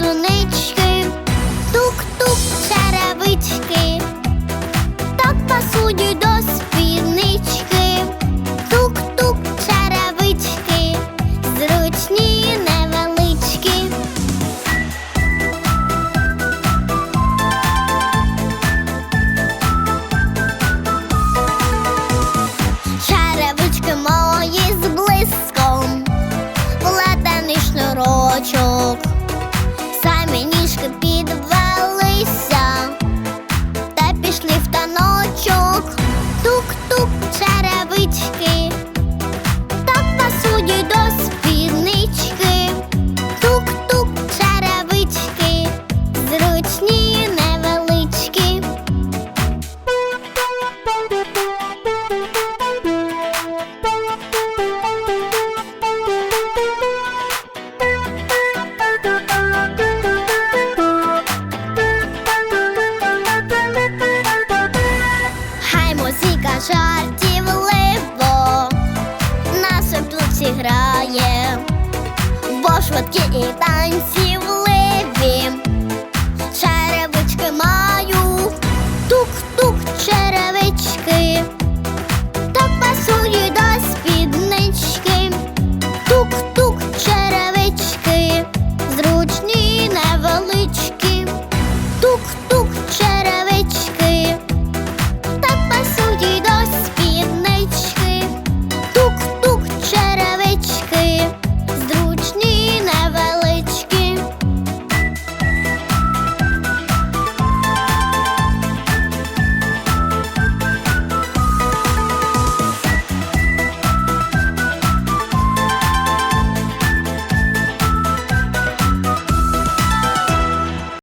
сунички, тук-тук черевички, так пасують до спіднички, тук-тук черевички, зручні невелички. Черевички мої з блиском, плетений шнурочок. смішні, невеличкі. Хай музика жартів либо, нас тут всі грає, бо швидкі і танці влибо.